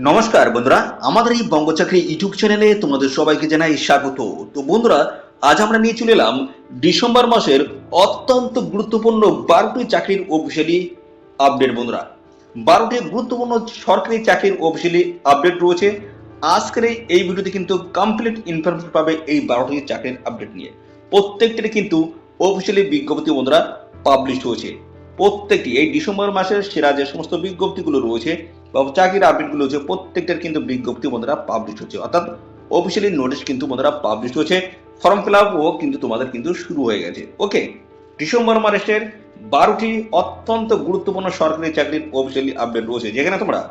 নমস্কার বন্ধুরা, আমাদের এই বঙ্গ চাকরি ইউটিউব চ্যানেলে তোমাদের সবাইকে জানাই স্বাগত। তো বন্ধুরা, আজ আমরা নিয়ে চলে এলাম ডিসেম্বর মাসের অত্যন্ত গুরুত্বপূর্ণ বারোটি চাকরির অফিসিয়ালি আপডেট বন্ধুরা। বারোটি গুরুত্বপূর্ণ সরকারি চাকরির অফিসিয়ালি আপডেট রয়েছে। আজকের এই- ভিডিওতে কিন্তু কমপ্লিট ইনফরমেশন পাবে এই বারোটি চাকরির আপডেট নিয়ে। প্রত্যেকটির কিন্তু অফিসিয়ালি বিজ্ঞপ্তি বন্ধুরা পাবলিশ হয়েছে। প্রত্যেকটি এই ডিসেম্বর মাসের সেরা যে সমস্ত বিজ্ঞপ্তিগুলো রয়েছে বা চাকরির আপডেটগুলো হচ্ছে প্রত্যেকটার কিন্তু বিজ্ঞপ্তি বন্ধুরা পাবলিশ হচ্ছে। অর্থাৎ অফিসিয়ালি নোটিশ কিন্তু বন্ধুরা পাবলিশ হচ্ছে। ফর্ম ফিল আপ ও কিন্তু তোমাদের কিন্তু শুরু হয়ে গেছে। ওকে ডিসেম্বর মাসের বারোটি অত্যন্ত গুরুত্বপূর্ণ সরকারি চাকরির অফিসিয়ালি আপডেট রয়েছে। যেখানে তোমরা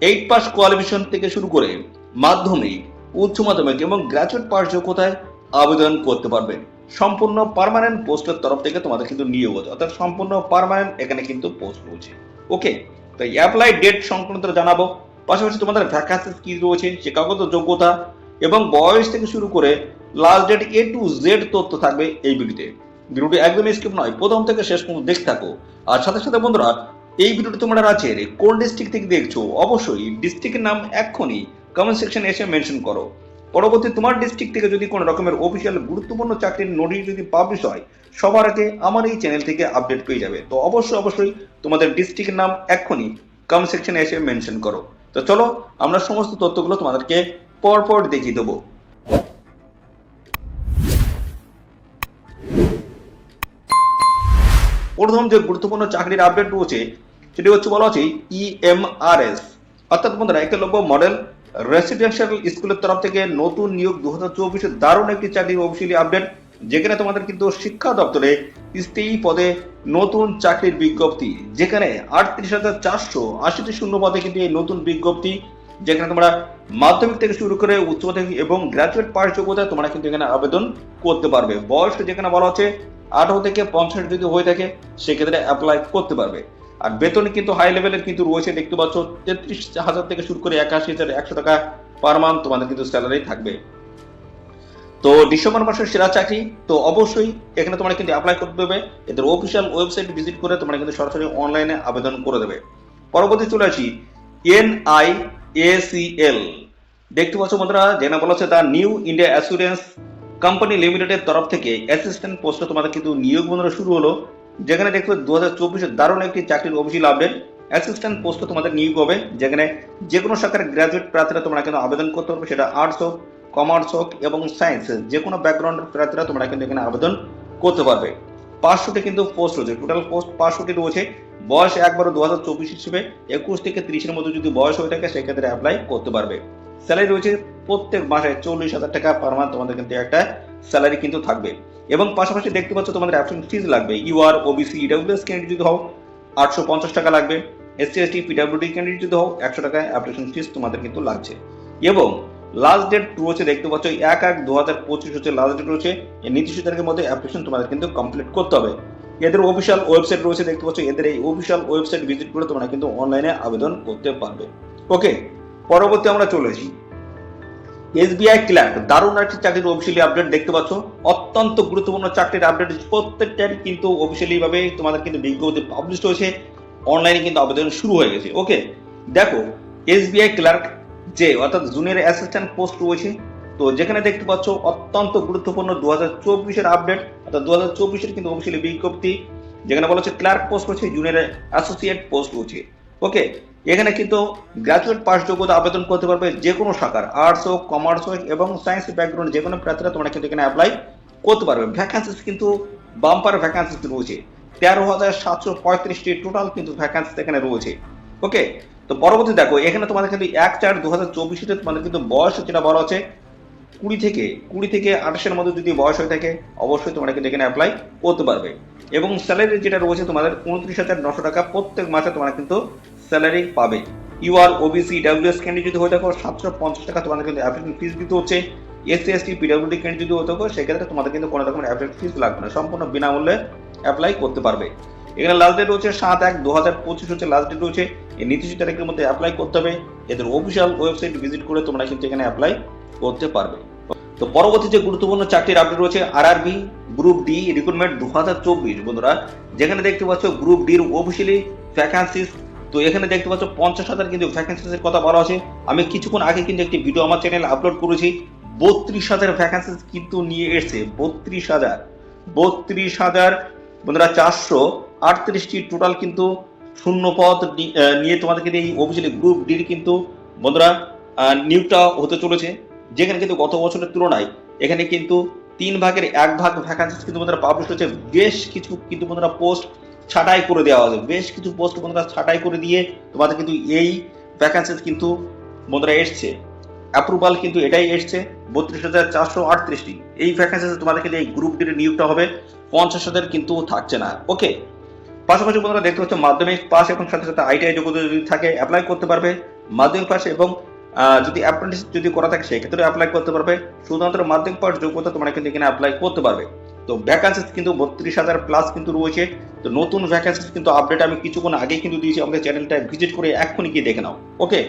এইট পাস কোয়ালিফিকেশন থেকে শুরু করে মাধ্যমিক, উচ্চ মাধ্যমিক এবং গ্র্যাজুয়েট পাস যোগ্যতায় আবেদন করতে পারবে। সম্পূর্ণ পার্মানেন্ট পোস্টের তরফ থেকে তোমাদের কিন্তু নিয়োগ হচ্ছে। অর্থাৎ সম্পূর্ণ পার্মানেন্ট এখানে কিন্তু পোস্ট রয়েছে। ওকে তো অ্যাপ্লাই ডেট সংক্রান্ত জানাব। পাশাপাশি তোমাদের ভ্যাকান্সিস কি রয়েছে শিক্ষাগত যোগ্যতা এবং বয়স থেকে শুরু করে last date A to Z তথ্য থাকবে এই ভিডিওতে। ভিডিওটি একদমই স্কিপ নয়, প্রথম থেকে শেষ পর্যন্ত দেখতে থাকো। আর সাথে সাথে বন্ধুরা, এই ভিডিওটি তোমরা আছে কোন ডিস্ট্রিক্ট থেকে দেখছ, অবশ্যই ডিস্ট্রিক্টের নাম এক্ষুনি কমেন্ট সেকশন এসে মেনশন করো। পরবর্তী তোমার ডিস্ট্রিক্ট থেকে যদি কোনো রকমের অফিসিয়াল গুরুত্বপূর্ণ চাকরির নোটিশ যদি পাবলিশ হয়, সবার আগে আমার এই চ্যানেল থেকে আপডেট পেয়ে যাবে। তো অবশ্যই অবশ্যই তোমাদের ডিস্ট্রিক্টের নাম এক্ষুনি কমেন্ট সেকশনে এসে মেনশন করো। তো চলো, আমরা সমস্ত তথ্যগুলো তোমাদেরকে পরপর দেখিয়ে দেবো। প্রথম যে গুরুত্বপূর্ণ চাকরির আপডেট রয়েছে, সেটি হচ্ছে বলা হচ্ছে ইএমআরএস অর্থাৎ বন্ধুরা একলব্য মডেল রেসিডেন্সিয়াল স্কুলের তরফ থেকে নতুন নিয়োগ দু হাজার চব্বিশে দারুণ একটি চাকরির অফিসিয়ালি আপডেট, যেখানে তোমাদের কিন্তু শিক্ষা দপ্তরে স্থায়ী পদে নতুন চাকরির বিজ্ঞপ্তি, যেখানে আটত্রিশ হাজার চারশো আশিটি শূন্য পদে কিন্তু এই নতুন বিজ্ঞপ্তি, যেখানে তোমরা মাধ্যমিক থেকে শুরু করে উচ্চ মাধ্যমিক এবং গ্রাজুয়েট পাস যোগ্যতায় তোমরা কিন্তু এখানে আবেদন করতে পারবে। বয়স যেখানে বলা হচ্ছে আঠারো থেকে পঞ্চাশ যদি হয়ে থাকে, সেক্ষেত্রে অ্যাপ্লাই করতে পারবে। আর বেতন কিন্তু হাই লেভেলের কিন্তু রয়েছে, দেখতে পাচ্ছ, তেত্রিশ হাজার থেকে শুরু করে একাশি হাজার একশো টাকা পার মান্থ তোমাদের কিন্তু স্যালারি থাকবে। তো ডিসেম্বর মাসের সেরা চাকরি, তো অবশ্যই এখানে তোমরা কিন্তু অ্যাপ্লাই করতে দেবে এদের অফিসিয়াল ওয়েবসাইট ভিজিট করে তোমরা কিন্তু সরাসরি অনলাইনে আবেদন করে দেবে। পরবর্তী চলে আসি এনআই এসিএল দেখতে পাচ্ছ বন্ধুরা, যেখানে বলা হচ্ছে the New India Assurance company লিমিটেডের তরফ থেকে অ্যাসিস্ট্যান্ট পোস্টে তোমাদের কিন্তু নিয়োগ বন্ধুরা শুরু হলো। যেখানে দেখবে দু হাজার চব্বিশের দারুণ একটি চাকরির অফিসিয়াল আপডেট অ্যাসিস্ট্যান্ট পোস্টে তোমাদের নিয়োগ হবে, যেখানে যে কোনো শাখার গ্র্যাজুয়েট প্রার্থীরা তোমরা কিন্তু আবেদন করতে পারবে। সেটা আর্টস হোক কমার্স হোক এবং সায়েন্স যে কোনো ব্যাকগ্রাউন্ডের প্রার্থীরা তোমরা কিন্তু এখানে আবেদন করতে পারবে। পাঁচশোটি কিন্তু পোস্ট রয়েছে টোটাল পোস্ট পাঁচশোটি রয়েছে। বয়স একবারও দু হাজার চব্বিশ হিসেবে একুশ থেকে ত্রিশের মধ্যে যদি বয়স হয়ে থাকে, সেক্ষেত্রে অ্যাপ্লাই করতে পারবে। স্যালারি রয়েছে প্রত্যেক মাসে চল্লিশ হাজার টাকা পার মান্থ তোমাদের কিন্তু একটা স্যালারি কিন্তু থাকবে। এবং পাশাপাশি দেখতে পাচ্ছ তোমাদের অ্যাপশন ফিজ লাগবে। ইউআর ওবিসি ইডাব্লিউএস ক্যান্ডিডেট যদি হও, আটশো পঞ্চাশ টাকা লাগবে। এসসি এসটি পিডাব্লিউডি ক্যান্ডিডেট যদি হও, একশো টাকা অ্যাপ্লিকেশন ফিজ তোমাদের কিন্তু লাগছে। এবং লাস্ট ডেট রয়েছে দেখতে পাচ্ছ, এক এক দু হাজার পঁচিশ হচ্ছে লাস্ট ডেট রয়েছে। নির্দিষ্ট তারিখের মধ্যে অ্যাপ্লিকেশন তোমাদের কিন্তু কমপ্লিট করতে হবে। এদের অফিসিয়াল ওয়েবসাইট রয়েছে, দেখতে পাচ্ছ, এদের এই অফিসিয়াল ওয়েবসাইট ভিজিট করে তোমরা কিন্তু অনলাইনে আবেদন করতে পারবে। ওকে পরবর্তী আমরা চলে আসি। এসবিআই ক্লার্ক, দারুণ একটি চাকরির অফিসিয়ালি আপডেট দেখতে পাচ্ছ। অত্যন্ত গুরুত্বপূর্ণ চাকরির আপডেট প্রত্যেকটারই কিন্তু অফিসিয়ালি ভাবে তোমাদের কিন্তু বিজ্ঞপ্তি পাবলিশ হয়েছে। অনলাইনে কিন্তু আবেদন শুরু হয়ে গেছে। ওকে দেখো, এসবিআই ক্লার্ক যে, অর্থাৎ জুনিয়র অ্যাসিস্ট্যান্ট পোস্ট রয়েছে, তো যেখানে দেখতে পাচ্ছ অত্যন্ত গুরুত্বপূর্ণ দু হাজার চব্বিশের আপডেট অর্থাৎ দু হাজার চব্বিশের কিন্তু অফিসিয়ালি বিজ্ঞপ্তি। যেখানে বলা হচ্ছে ক্লার্ক পোস্ট রয়েছে জুনিয়র অ্যাসোসিয়েট পোস্ট রয়েছে। ওকে এখানে কিন্তু গ্রাজুয়েট পাস যোগ্যতা আবেদন করতে পারবে যে কোনো শাখার আর্টস হোক কমার্স হোক এবং সায়েন্স ব্যাকগ্রাউন্ড যে কোনো প্রার্থীরা তোমরা কিন্তু এখানে অ্যাপ্লাই করতে পারবে। ভ্যাকান্সিস কিন্তু বাম্পার ভ্যাকান্সিস রয়েছে। তেরো হাজার সাতশো পঁয়ত্রিশটি টোটাল কিন্তু ভ্যাকান্সিস এখানে রয়েছে। ওকে তো পরবর্তী দেখো, এখানে তোমাদের কিন্তু এক চার দু হাজার চব্বিশে তোমাদের কিন্তু বয়স যেটা বলা আছে, কুড়ি থেকে কুড়ি থেকে আঠাশের মধ্যে যদি বয়স হয়ে থাকে, অবশ্যই তোমরা কিন্তু এখানে অ্যাপ্লাই করতে পারবে। এবং স্যালারি যেটা রয়েছে তোমাদের উনত্রিশ হাজার নশো টাকা প্রত্যেক মাসে তোমরা কিন্তু স্যালারি পাবে। ইউআর ওবিসি ডাব্লিউএস ক্যান্ডিডেট যদি হয়ে থাকো, সাতশো পঞ্চাশ টাকা তোমাদের কিন্তু অ্যাপ্লিকেশন ফিস দিতে হচ্ছে। এসসি এসটি পিডাব্লিউডি ক্যান্ডিডেট যদি হয়ে থাকো, সেক্ষেত্রে তোমাদের কিন্তু কোনো রকমের অ্যাপ্লিকেশন ফিস লাগবে না। সম্পূর্ণ বিনামূল্যে অ্যাপ্লাই করতে পারবে। এখানে লাস্ট ডেট রয়েছে সাত এক দু হাজার পঁচিশ হচ্ছে লাস্ট ডেট রয়েছে। এই নির্দিষ্ট তারিখের মধ্যে অ্যাপ্লাই করতে হবে। এদের অফিসিয়াল ওয়েবসাইট ভিজিট করে তোমরা কিন্তু এখানে অ্যাপ্লাই করতে পারবে। তো পরবর্তী যে গুরুত্বপূর্ণ চাকরির আপডেট রয়েছে আরআরবি গ্রুপ ডি রিক্রুটমেন্ট দু হাজার চব্বিশ। বন্ধুরা, যেখানে দেখতে পাচ্ছ গ্রুপ ডির অফিসিয়ালি ভ্যাকান্সিস তো এখানে দেখতে পাচ্ছ পঞ্চাশ হাজার কিন্তু ভ্যাকেন্সির কথা বলা আছে। আমি কিছুক্ষণ আগে কিন্তু একটি ভিডিও আমার চ্যানেলে আপলোড করেছি। বত্রিশ হাজার ভ্যাকেন্সি কিন্তু নিয়ে এসছে। বত্রিশ হাজার। বত্রিশ হাজার, বন্ধুরা চারশো আটত্রিশটি টোটাল কিন্তু শূন্য পদ নিয়ে তোমাদেরকে এই অফিসিয়ালি গ্রুপ ডির কিন্তু, বন্ধুরা নিয়োগটা হতে চলেছে। যেখানে কিন্তু গত বছরের তুলনায় এখানে কিন্তু তিন ভাগের এক ভাগ ভ্যাকান্সি কিন্তু বন্ধুরা পাবলিশ হচ্ছে বেশ কিছু কিন্তু বন্ধুরা পোস্ট ছাঁটাই করে দেওয়া হবে। বেশ কিছু পোস্ট বন্ধুরা ছাঁটাই করে দিয়ে তোমাদের কিন্তু এই ভ্যাকান্সি কিন্তু বন্ধুরা এসছে। অ্যাপ্রুভাল কিন্তু এটাই এসছে, বত্রিশ হাজার চারশো আটত্রিশটি। এই ভ্যাকান্সি তোমাদের কিন্তু এই গ্রুপ ডির নিয়োগটা হবে, পঞ্চাশ হাজার কিন্তু থাকছে না। ওকে পাশাপাশি বন্ধুরা দেখতে পাচ্ছ, মাধ্যমিক পাস এবং সাথে সাথে আইটিআই যোগ্যতা যদি থাকে অ্যাপ্লাই করতে পারবে। মাধ্যমিক পাস এবং যদি অ্যাপ্রেন্টিস যদি করা থাকে সেক্ষেত্রে অ্যাপ্লাই করতে পারবে। শুধুমাত্র মাধ্যমিক পাস যোগ্যতা তোমরা কিন্তু এখানে অ্যাপ্লাই করতে পারবে। তো ভ্যাকান্সিস কিন্তু বত্রিশ হাজার প্লাস কিন্তু রয়েছে। তো নতুন ভ্যাকান্সিস কিন্তু আপডেট আমি কিছুক্ষণ আগে কিন্তু দিয়েছি। আমাদের চ্যানেলটা ভিজিট করে এক্ষুনি গিয়ে দেখে নাও। ওকে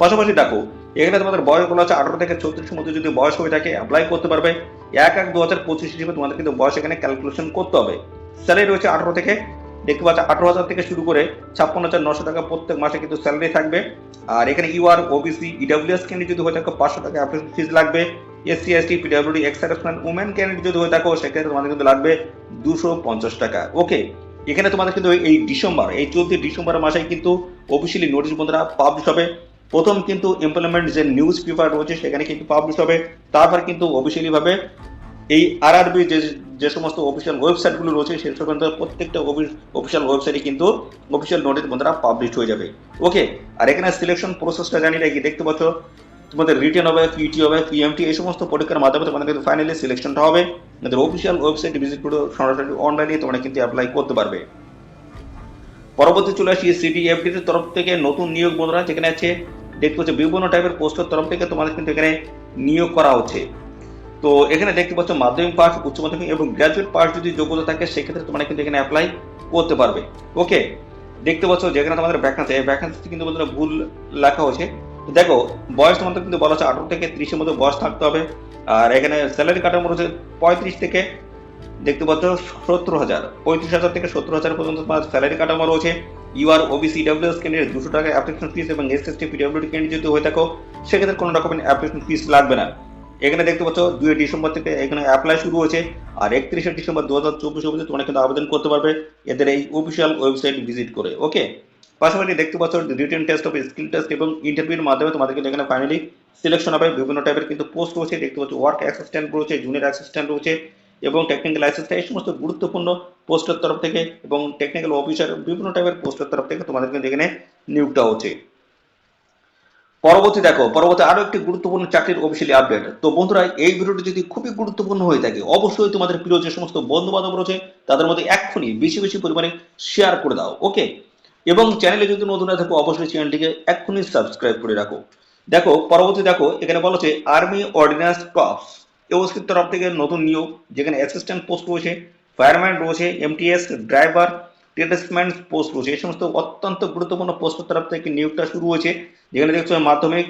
পাশাপাশি দেখো, এখানে তোমাদের বয়স বলা আছে আঠারো থেকে চৌত্রিশের মধ্যে যদি বয়স হয়ে থাকে অ্যাপ্লাই করতে পারবে। এক এক দু হাজার পঁচিশ হিসেবে তোমাদের কিন্তু বয়স এখানে ক্যালকুলেশন করতে হবে। স্যালারি রয়েছে আঠারো থেকে, দেখতে পাচ্ছ আঠারো হাজার থেকে শুরু করে ছাপ্পান্ন হাজার নশো টাকা প্রত্যেক মাসে কিন্তু স্যালারি থাকবে। আর এখানে ইউআর ওবিসি ইডাব্লিউএস ক্যান্ডিডেট যদি হয়ে থাকে পাঁচশো টাকা অ্যাপ্লিকেশন ফিস লাগবে। SC ST PWD ex women candidate যদি হয়ে থাকো, সেক্ষেত্রে তোমাদের কিন্তু লাগবে দুশো পঞ্চাশ টাকা। ওকে এখানে তোমাদের কিন্তু এই ডিসেম্বর, এই চলতি ডিসেম্বর মাসে কিন্তু অফিসিয়ালি নোটিশ বন্ধুরা পাবলিশ হবে। প্রথম কিন্তু এমপ্লয়মেন্ট যে নিউজ পেপার রয়েছে, সেখানে কিন্তু পাবলিশ হবে। তারপর কিন্তু অফিসিয়ালি ভাবে এই আরআরবি যে যে সমস্ত অফিসিয়াল ওয়েবসাইটগুলো রয়েছে সেই সব প্রত্যেকটা অফিসিয়াল ওয়েবসাইটে কিন্তু অফিসিয়াল নোটিশ বন্ধুরা পাবলিশ হয়ে যাবে। ওকে আর এখানে সিলেকশন প্রসেসটা জানি নাকি দেখতে পাচ্ছ? তোমাদের রিটেন হবে পিটি হবে পিএমটি এই সমস্ত পরীক্ষার মাধ্যমে তোমাদের কিন্তু ফাইনালি সিলেকশনটা হবে। তোমাদের অফিসিয়াল ওয়েবসাইট ভিজিট করে সরাসরি অনলাইনে তোমরা কিন্তু অ্যাপ্লাই করতে পারবে। পরবর্তী চলে আসি সিডি এফডির তরফ থেকে নতুন নিয়োগ বন্ধুরা, যেখানে আছে দেখতে পাচ্ছ বিভিন্ন টাইপের পোস্টের তরফ থেকে তোমাদের কিন্তু এখানে নিয়োগ করা হচ্ছে। তো এখানে দেখতে পাচ্ছ মাধ্যমিক পাস উচ্চ মাধ্যমিক এবং গ্র্যাজুয়েট পাস যদি যোগ্যতা থাকে, সেক্ষেত্রে তোমরা কিন্তু এখানে অ্যাপ্লাই করতে পারবে। ওকে দেখতে পাচ্ছ যেখানে তোমাদের ভ্যাকান্সি এই ভ্যাকান্সি কিন্তু বন্ধুরা ভুল লেখা হয়েছে। দেখো, বয়স তোমাদের কিন্তু বলা হচ্ছে আঠারো থেকে ত্রিশের মধ্যে বয়স থাকতে হবে। আর এখানে স্যালারি কাটার রয়েছে পঁয়ত্রিশ থেকে, দেখতে পাচ্ছ সত্তর হাজার। পঁয়ত্রিশ হাজার থেকে সত্তর হাজার পর্যন্ত তোমার স্যালারি কাঠামো রয়েছে ইউআর ওবিসি ডাব্লিউএস ক্যান্ডিডেট দুশো টাকা অ্যাপ্লিকেশন ফিস এবং S S T PWD candidate যদি হয়ে থাকো, সেক্ষেত্রে কোনো রকমের অ্যাপ্লিকেশন ফিস লাগবে না। এখানে দেখতে পাচ্ছ দুই ডিসেম্বর থেকে এখানে অ্যাপ্লাই শুরু হয়েছে। আর একত্রিশে ডিসেম্বর দু হাজার চব্বিশ অবধি তোমরা কিন্তু আবেদন করতে পারবে। এদের এই অফিসিয়াল ওয়েবসাইট ভিজিট করে ওকে পাশাপাশি দেখতে পাচ্ছ written test of skill test এবং ইন্টারভিউর মাধ্যমে তোমাদের এখানে ফাইনালি সিলেকশন হবে, বিভিন্ন টাইপের কিন্তু পোস্ট রয়েছে। দেখতে পাচ্ছ ওয়ার্ক অ্যাসিস্ট্যান্ট রয়েছে জুনিয়র অ্যাসিস্ট্যান্ট রয়েছে এবং টেকনিক্যাল অ্যাসিস্ট্যান্ট এই সমস্ত গুরুত্বপূর্ণ পোস্টের তরফ থেকে এবং টেকনিক্যাল অফিসার বিভিন্ন টাইপের পোস্টের তরফ থেকে তোমাদের কিন্তু এখানে নিয়োগটা হচ্ছে। পরবর্তী দেখো, পরবর্তী আরও একটি গুরুত্বপূর্ণ চাকরির অফিসিয়ালি আপডেট তো বন্ধুরা, এই ভিডিওটি যদি খুবই গুরুত্বপূর্ণ হয়ে থাকে, অবশ্যই তোমাদের প্রিয় যে সমস্ত বন্ধু বান্ধব রয়েছে, তাদের মধ্যে এক্ষুনি বেশি বেশি পরিমাণে শেয়ার করে দাও ওকে এবং চ্যানেলে যদি নতুন না থাকো, অবশ্যই চ্যানেলটিকে এক্ষুনি সাবস্ক্রাইব করে রাখো। দেখো, পরবর্তী দেখো, এখানে বলা হচ্ছে আর্মি অর্ডিন্যান্স ক্রপস এওসির তরফ থেকে নতুন নিয়োগ, যেখানে অ্যাসিস্ট্যান্ট পোস্ট রয়েছে ফায়ারম্যান রয়েছে এমটিএস ড্রাইভার টেটেসম্যান পোস্ট রয়েছে। এই সমস্ত অত্যন্ত গুরুত্বপূর্ণ পোস্টের তরফ থেকে নিয়োগটা শুরু হয়েছে, যেখানে দেখছ মাধ্যমিক,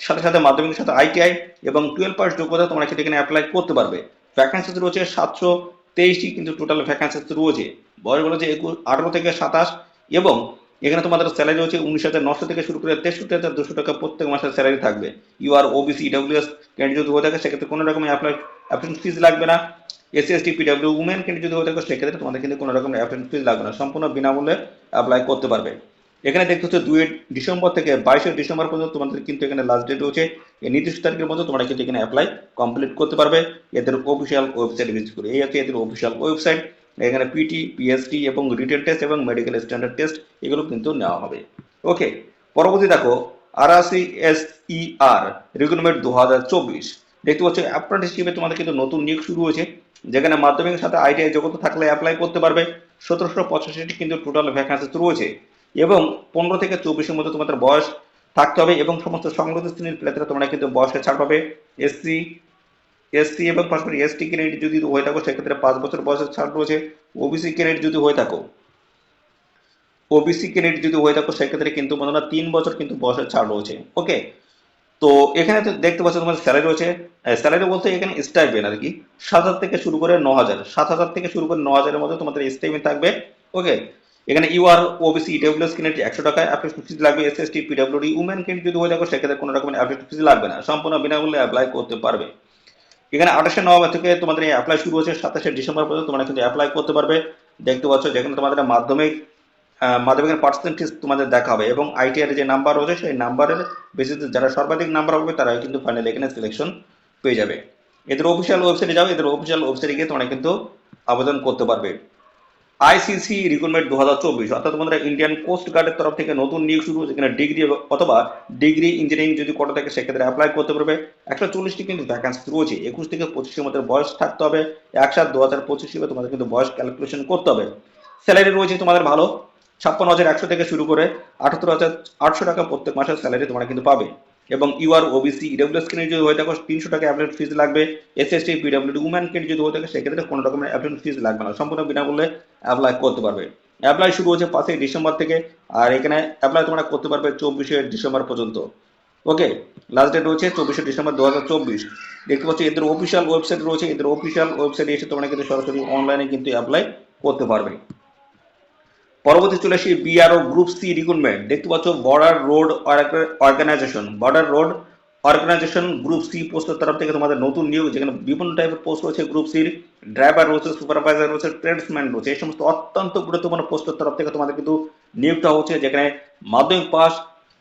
সাথে সাথে মাধ্যমিকের সাথে আইটিআই এবং টুয়েলভ পাস যোগ্যতা তোমরা কিন্তু এখানে অ্যাপ্লাই করতে পারবে। ভ্যাকান্সি রয়েছে সাতশো তেইশটি, কিন্তু টোটাল ভ্যাকান্সি রয়েছে। বয়স বলেছে একুশ, আঠারো থেকে সাতাশ। এবং এখানে তোমাদের স্যালারি রয়েছে উনিশ হাজার নশো থেকে শুরু করে তেষট্টি হাজার দুশো টাকা প্রত্যেক মাসের স্যালারি থাকবে। ইউআর ওবিসি ডাব্লিউএস ক্যান্ডিডেট যদি হয়ে থাকে, সেক্ষেত্রে কোনো রকমের অ্যাপ্লাই অ্যাপ্লিকেশন ফিস লাগবে না। SC ST PW women candidate যদি হয়ে থাকে, সেক্ষেত্রে তোমাদের কিন্তু কোনো রকমের অ্যাপ্লিকেশন ফিস লাগবে না। সম্পূর্ণ বিনামূল্যে অ্যাপ্লাই করতে পারবে। এখানে দেখতে হচ্ছে দুই ডিসেম্বর থেকে বাইশে ডিসেম্বর পর্যন্ত তোমাদের কিন্তু এখানে লাস্ট ডেট রয়েছে। এই নির্দিষ্ট তারিখের মধ্যে তোমরা কিন্তু এখানে অ্যাপ্লাই কমপ্লিট করতে পারবে। এদের অফিসিয়াল ওয়েবসাইট ভিজিট করে। এই হচ্ছে এদের অফিসিয়াল ওয়েবসাইট এখানে পিটি পিএসটি এবং রিটেল টেস্ট এবং মেডিকেল স্ট্যান্ডার্ড টেস্ট এগুলো কিন্তু নেওয়া হবে। ওকে পরবর্তী দেখো আরআসি এস ই আর রিক্রুটমেন্ট দু হাজার চব্বিশ। দেখতে পাচ্ছ অ্যাপ্রেন্টিসশিপে তোমাদের কিন্তু নতুন নিয়োগ শুরু হয়েছে, যেখানে মাধ্যমিকের সাথে আইটিআই যোগ্যতা থাকলে অ্যাপ্লাই করতে পারবে। সতেরোশো পঁচাশিটি কিন্তু টোটাল ভ্যাকান্সি রয়েছে এবং পনেরো থেকে চব্বিশের মধ্যে তোমাদের বয়স থাকতে হবে এবং সমস্ত সংগঠিত শ্রেণির প্লেয়াররা তোমরা কিন্তু বয়সে ছাড় পাবে। এসসি এসসি এবং পাশাপাশি এসটি ক্যান্ডিডেট যদি হয়ে থাকো, সেক্ষেত্রে পাঁচ বছর বয়সের ছাড় রয়েছে। ওবিসি ক্যান্ডিডেট যদি হয়ে থাকো ওবিসি ক্যান্ডিডেট যদি হয়ে থাকো, সেক্ষেত্রে কিন্তু হয় তিন বছর কিন্তু বয়সের ছাড় রয়েছে। ওকে তো এখানে তো দেখতে পাচ্ছ তোমার স্যালারি রয়েছে। স্যালারি বলতে এখানে স্টাইপেন আর কি। সাত হাজার থেকে শুরু করে ন হাজার। সাত হাজার থেকে শুরু করে ন হাজারের মধ্যে তোমাদের স্টাইপেন থাকবে। ওকে এখানে U UR OBC EWS candidate একশো টাকা অ্যাপ্লিকেশন ফিজ লাগবে। S S T PWD women candidate যদি হয়ে থাকো, সেক্ষেত্রে কোনো রকমের অ্যাপ্লিকেশন ফিজ লাগবে না। সম্পূর্ণ বিনামূল্যে অ্যাপ্লাই করতে পারবে। এখানে আঠাশে নভেম্বর থেকে তোমাদের অ্যাপ্লাই শুরু হচ্ছে, সাতাশে ডিসেম্বর পর্যন্ত তোমরা কিন্তু অ্যাপ্লাই করতে পারবে। দেখতে পাচ্ছ যেখানে তোমাদের মাধ্যমিক মাধ্যমিকের পার্সেন্টেজ তোমাদের দেখা হবে এবং আইটিআর যে নাম্বার রয়েছে সেই নাম্বারের বেসিসে যারা সর্বাধিক নাম্বার হবে তারা কিন্তু ফাইনাল এখানে সিলেকশন পেয়ে যাবে। এদের অফিসিয়াল ওয়েবসাইটে যাও, এদের অফিসিয়াল ওয়েবসাইটে গিয়ে তোমরা কিন্তু আবেদন করতে পারবে। আইসিসি রিক্রুটমেন্ট দু হাজার চব্বিশ, অর্থাৎ তোমাদের ইন্ডিয়ান কোস্ট গার্ডের তরফ থেকে নতুন নিয়োগ শুরু যেখানে ডিগ্রি অথবা ডিগ্রি ইঞ্জিনিয়ারিং যদি কোটা থাকে সেক্ষেত্রে অ্যাপ্লাই করতে পারবে, একশো চল্লিশটি কিন্তু ভ্যাকান্সি রয়েছে একুশ থেকে পঁচিশের মধ্যে বয়স থাকতে হবে এক সাত দু হাজার পঁচিশ তোমাদের কিন্তু বয়স ক্যালকুলেশন করতে হবে। স্যালারি রয়েছে তোমাদের ভালো, ছাপ্পান্ন হাজার একশো থেকে শুরু করে আটাত্তর হাজার আটশো টাকা প্রত্যেক মাসের স্যালারি তোমরা কিন্তু পাবে। এবং ইউআর ওবিসি ইডব্লিউএস কেন্দ্রে যদি হয়ে থাকো, তিনশো টাকা অ্যাপ্লিকেশন ফিজ লাগবে। S S T PWD woman কেন্দ্রে যদি হয়ে থাকে, সেক্ষেত্রে কোনো রকমের অ্যাপ্লিকেশন ফিজ লাগবে না। সম্পূর্ণ বিনামূল্যে অ্যাপ্লাই করতে পারবে। অ্যাপ্লাই শুরু হচ্ছে পাঁচই ডিসেম্বর থেকে, আর এখানে অ্যাপ্লাই তোমরা করতে পারবে চব্বিশে ডিসেম্বর পর্যন্ত। ওকে লাস্ট ডেট রয়েছে চব্বিশে ডিসেম্বর দু হাজার চব্বিশ। দেখতে পাচ্ছি এদের অফিসিয়াল ওয়েবসাইট রয়েছে। এদের অফিসিয়াল ওয়েবসাইটে এসে তোমরা কিন্তু সরাসরি অনলাইনে কিন্তু অ্যাপ্লাই করতে পারবে। পরবর্তী চলে আসি বিআরও গ্রুপ সি রিক্রুটমেন্ট দেখতে পাচ্ছ border road organisation border road organisation group C পোস্টের তরফ থেকে তোমাদের নতুন নিয়োগ, যেখানে বিভিন্ন টাইপের পোস্ট রয়েছে। গ্রুপ সির ড্রাইভার রয়েছে সুপারভাইজার রয়েছে ট্রেডসম্যান রয়েছে। এই সমস্ত অত্যন্ত গুরুত্বপূর্ণ পোস্টের তরফ থেকে তোমাদের কিন্তু নিয়োগটা হচ্ছে, যেখানে মাধ্যমিক পাস,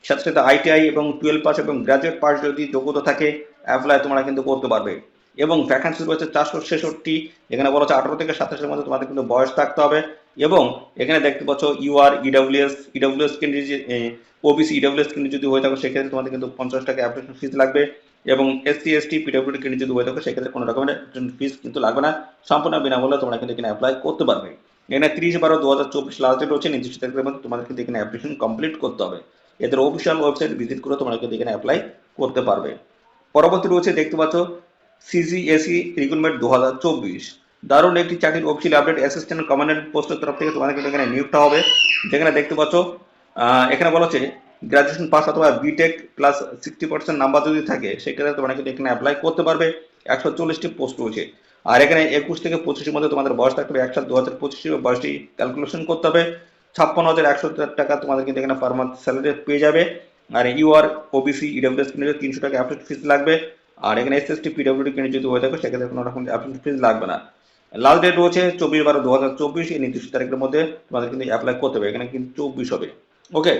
সাথে সাথে আইটিআই এবং টুয়েলভ পাস এবং গ্রাজুয়েট পাস যদি যোগ্যতা থাকে অ্যাপ্লাই তোমরা কিন্তু করতে পারবে। এবং ভ্যাকান্সি রয়েছে চারশো ছেষট্টি এখানে বলা হচ্ছে আঠারো থেকে সাতাশের মধ্যে তোমাদের কিন্তু বয়স থাকতে হবে। এবং এখানে দেখতে পাচ্ছ ইউআর ইডব্লিউএস ইডব্লিউএস কেন্দ্রে যে ওবিসি ইডব্লিউএস কেন্দ্রে যদি হয়ে থাকো, সেক্ষেত্রে তোমাদের কিন্তু পঞ্চাশ টাকা অ্যাপ্লিকেশন ফিস লাগবে এবং এসসি এসটি পিডব্লিউডি কেন্দ্রে যদি হয়ে থাকো, সেক্ষেত্রে কোনো রকমের ফিস কিন্তু লাগবে না। সম্পূর্ণ বিনামূল্যে তোমরা কিন্তু এখানে অ্যাপ্লাই করতে পারবে। এখানে তিরিশ বারো দু হাজার চব্বিশ লাস্ট ডেট রয়েছে নির্দিষ্ট তারিখের মধ্যে তোমাদের কিন্তু এখানে অ্যাপ্লিকেশন কমপ্লিট করতে হবে। এদের অফিসিয়াল ওয়েবসাইট ভিজিট করে তোমরা কিন্তু এখানে অ্যাপ্লাই করতে পারবে। পরবর্তী রয়েছে দেখতে পাচ্ছ সিজিএসি রিক্রুটমেন্ট দু হাজার চব্বিশ। দারুণ একটি চাকরির অফিসিয়াল আপডেট অ্যাসিস্ট্যান্ট কমান্ডেন্ট পোস্টের তরফ থেকে তোমাদের কিন্তু এখানে নিয়োগটা হবে। যেখানে দেখতে পাচ্ছ এখানে বলা হচ্ছে গ্রাজুয়েশন পাস অথবা BTech plus sixty percent number যদি থাকে, সেক্ষেত্রে তোমরা কিন্তু এখানে অ্যাপ্লাই করতে পারবে। একশো চল্লিশটি পোস্ট রয়েছে। আর এখানে একুশ থেকে পঁচিশের মধ্যে তোমাদের বয়স থাকতে হবে, একশো দু হাজার পঁচিশে বয়সটি ক্যালকুলেশন করতে হবে। ছাপ্পান্ন হাজার একশো টাকা তোমাদের কিন্তু এখানে পার মান্থ স্যালারি পেয়ে যাবে। আর ইউ ইউআর ওবিসি ইডব্লিউএস কিনে তিনশো টাকা অ্যাপ্লিকেশন ফিস লাগবে। আর এখানে এস এস টি পিডব্লিউডি কিনে যদি হয়ে থাকে, সেক্ষেত্রে কোনো রকম অ্যাপ্লিকেশন ফিস লাগবে না। লাস্ট ডেট রয়েছে চব্বিশ বারো দু হাজার চব্বিশ, এই নির্দিষ্ট তারিখের মধ্যে তোমাদের কিন্তু অ্যাপ্লাই করতে হবে, এখানে কিন্তু চব্বিশ হবে। ওকে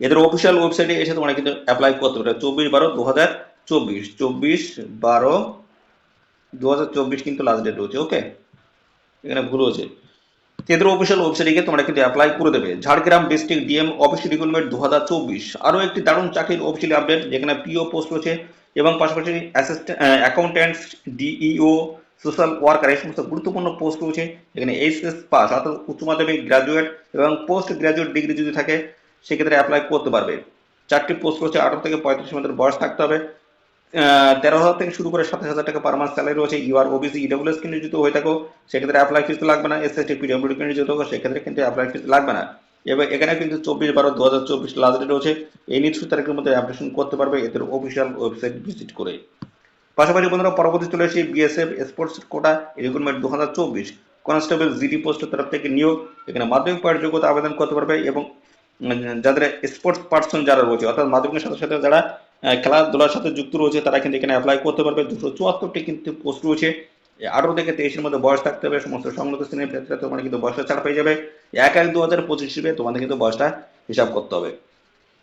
এদের অফিসিয়াল ওয়েবসাইটে এসে তোমরা কিন্তু অ্যাপ্লাই করতে পারবে চব্বিশ বারো দু হাজার চব্বিশ চব্বিশ বারো দু হাজার চব্বিশ কিন্তু লাস্ট ডেট রয়েছে। ওকে এখানে ভুল হয়েছে। এদের অফিসিয়াল ওয়েবসাইটে গিয়ে তোমরা কিন্তু অ্যাপ্লাই করে দেবে। Jhargram district DM office recruitment দু হাজার চব্বিশ। আরও একটি দারুণ চাকরির অফিসিয়াল আপডেট যেখানে পিও পোস্ট রয়েছে এবং পাশাপাশি assistant accountants DEO social worker এই সমস্ত গুরুত্বপূর্ণ পোস্ট রয়েছে। এখানে এইচএস পাস অর্থাৎ উচ্চ মাধ্যমিক গ্রাজুয়েট এবং পোস্ট গ্রাজুয়েট ডিগ্রি যদি থাকে, সেক্ষেত্রে অ্যাপ্লাই করতে পারবে। চারটি পোস্ট রয়েছে, আঠারো থেকে পঁয়ত্রিশ মধ্যে বয়স থাকতে হবে। তেরো হাজার থেকে শুরু করে সাতাশ হাজার টাকা পার মাস স্যালারি রয়েছে। ইউআর ওবিসি ইডব্লিউএস কিন্তু যদি হয়ে থাকো। সেক্ষেত্রে অ্যাপ্লাই ফিস লাগবে না। এস এস টি পিডব্লিউডি কিন্তু যদি থাকো। সেক্ষেত্রে কিন্তু অ্যাপ্লাই ফিস লাগবে না। এবার এখানে কিন্তু চব্বিশ বারো দু হাজার চব্বিশ লাস্ট ডেট রয়েছে। এই নির্দিষ্ট তারিখের মধ্যে অ্যাপ্লিকেশন করতে পারবে। এদের অফিসিয়াল ওয়েবসাইট ভিজিট করে। পাশাপাশি বন্ধুরা, পরবর্তী চলে আসি বিএসএফ স্পোর্টস কোটা রিক্রুটমেন্ট দু হাজার চব্বিশ। কনস্টেবল জিডি পোস্টের তরফ থেকে নিয়োগ, এখানে মাধ্যমিক পাওয়ার যোগ্যতা আবেদন করতে পারবে এবং যাদের স্পোর্টস পার্সন যারা রয়েছে, অর্থাৎ মাধ্যমিকের সাথে সাথে যারা খেলাধুলার সাথে যুক্ত রয়েছে, তারা কিন্তু এখানে অ্যাপ্লাই করতে পারবে। দুশো চুয়াত্তরটি কিন্তু পোস্ট রয়েছে। আঠারো থেকে তেইশের মধ্যে বয়স থাকতে হবে, সমস্ত সংগত শ্রেণির ক্ষেত্রে তোমার কিন্তু বয়সটা ছাড় পেয়ে যাবে। এক এক দু হাজার পঁচিশ হিসেবে তোমাদের কিন্তু বয়সটা হিসাব করতে হবে।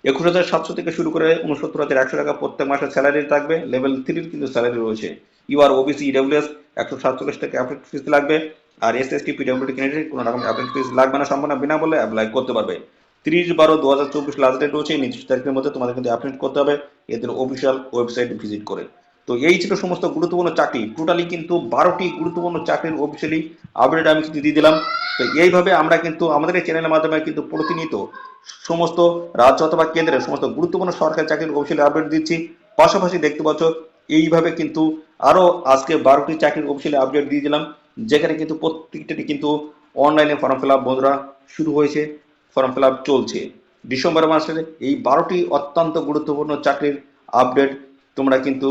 একুশ হাজার সাতশো থেকে শুরু করে উনসত্তর হাজার একশো টাকা প্রত্যেক মাসে স্যালারি থাকবে। লেভেল থ্রির কিন্তু স্যালারি রয়েছে। ইউআর ওবিসি ইডব্লিউএস একশো সাতচল্লিশ টাকা অ্যাপ্লিক ফিস লাগবে। আর S S T PWD candidate কোনো রকম অ্যাপ্লিক ফিস লাগবে না, সম্পূর্ণ বিনা বলে অ্যাপ্লাই করতে পারবে। তিরিশ বারো দু হাজার চব্বিশ লাস্ট ডেট রয়েছে, নির্দিষ্ট তারিখের মধ্যে তোমাদের কিন্তু অ্যাপ্লিক করতে হবে। এদের অফিসিয়াল ওয়েবসাইট ভিজিট করে। তো এই ছিল সমস্ত গুরুত্বপূর্ণ চাকরি। টোটালি কিন্তু বারোটি গুরুত্বপূর্ণ চাকরির অফিসিয়ালি আপডেট আমি দিয়ে দিলাম। তো এইভাবে আমরা কিন্তু আমাদের এই চ্যানেলের মাধ্যমে কিন্তু প্রতিনিয়ত সমস্ত রাজ্য অথবা কেন্দ্রের সমস্ত গুরুত্বপূর্ণ সরকারি চাকরির অফিসিয়ালি আপডেট দিচ্ছি। পাশাপাশি দেখতে পাচ্ছ, এইভাবে কিন্তু আরও আজকে বারোটি চাকরির অফিসিয়ালি আপডেট দিয়ে দিলাম। যেখানে কিন্তু প্রত্যেকটি কিন্তু অনলাইনে ফর্ম ফিল আপ বন্ধুরা শুরু হয়েছে ফর্ম ফিল আপ চলছে। ডিসেম্বর মাসের এই বারোটি অত্যন্ত গুরুত্বপূর্ণ চাকরির আপডেট তোমরা কিন্তু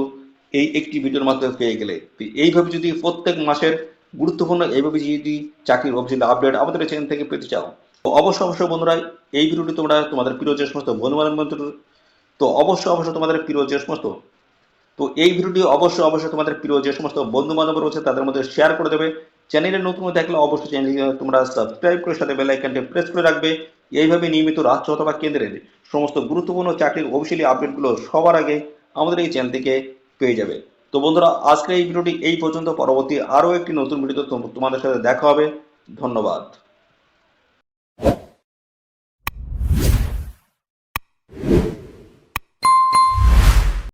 এই একটি ভিডিওর মাধ্যমে পেয়ে গেলে। এইভাবে যদি প্রত্যেক মাসের গুরুত্বপূর্ণ এইভাবে যদি চাকরির অফিসিয়াল আপডেট আমাদের চ্যানেল থেকে পেতে চাও, তো অবশ্যই অবশ্যই বন্ধুরা, এই ভিডিওটি তোমরা তোমাদের প্রিয় যে সমস্ত বন্ধু বান্ধব তো অবশ্যই অবশ্যই তোমাদের প্রিয় যে সমস্ত, তো এই ভিডিওটি অবশ্যই অবশ্যই তোমাদের প্রিয় যে সমস্ত বন্ধু বান্ধব রয়েছে তাদের মধ্যে শেয়ার করে দেবে। চ্যানেলে নতুন থাকলে অবশ্যই চ্যানেলটি তোমরা সাবস্ক্রাইব করে সাথে বেল প্রেস করে রাখবে। এইভাবে নিয়মিত রাজ্য অথবা কেন্দ্রের সমস্ত গুরুত্বপূর্ণ চাকরির অফিসিয়ালি আপডেটগুলো সবার আগে আমাদের এই চ্যানেল থেকে পেয়ে যাবে। তো বন্ধুরা, আজকের এই ভিডিওটি এই পর্যন্ত। পরবর্তী আরও একটি নতুন ভিডিওতে তোম- তোমাদের সাথে দেখা হবে। ধন্যবাদ।